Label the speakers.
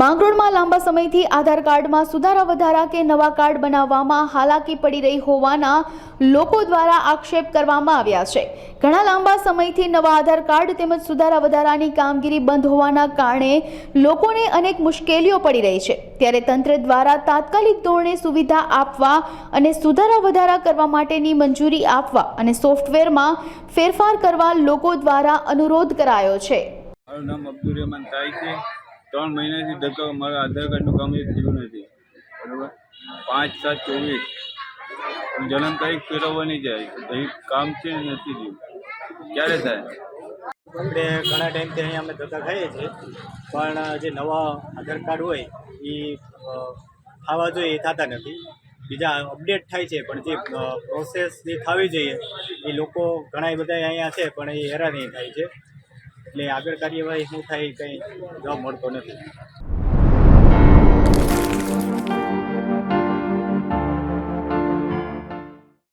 Speaker 1: માંગરોળમાં લાંબા સમયથી આધાર કાર્ડમાં સુધારા વધારા કે નવા કાર્ડ બનાવવામાં હાલાકી પડી રહી હોવાના લોકો દ્વારા આક્ષેપ કરવામાં આવ્યા છે. ઘણા લાંબા સમયથી નવા આધાર કાર્ડ તેમજ સુધારા વધારાની કામગીરી બંધ હોવાના કારણે લોકોને અનેક મુશ્કેલીઓ પડી રહી છે. ત્યારે તંત્ર દ્વારા તાત્કાલિક ધોરણે સુવિધા આપવા અને સુધારા વધારા કરવા માટેની મંજૂરી આપવા અને સોફ્ટવેરમાં ફેરફાર કરવા લોકો દ્વારા અનુરોધ કરાયો છે.
Speaker 2: મારું નામ અબ્દુલ રહેમાન છે. ત્રણ મહિનાથી ધક્કો મારા આધાર કાર્ડનું કામ એ થયું નથી. બરાબર? પાંચ સાત ચોવીસ. જન્મ તારીખ ફેરવવાની જાય તો કામ છે નથી થયું. ક્યારે થાય?
Speaker 3: આપણે ઘણા ટાઈમથી અહીંયા અમે ધક્કા ખાઈએ છીએ. પણ જે નવા આધાર કાર્ડ હોય એ થવા જોઈએ, એ થતા નથી. બીજા અપડેટ થાય છે, પણ જે પ્રોસેસ જે થવી જોઈએ, એ લોકો ઘણા બધા અહીંયા છે, પણ એ હેરાની થાય છે. એટલે આગળ કાર્યવાહી શું થાય કંઈ જવાબ મળતો નથી.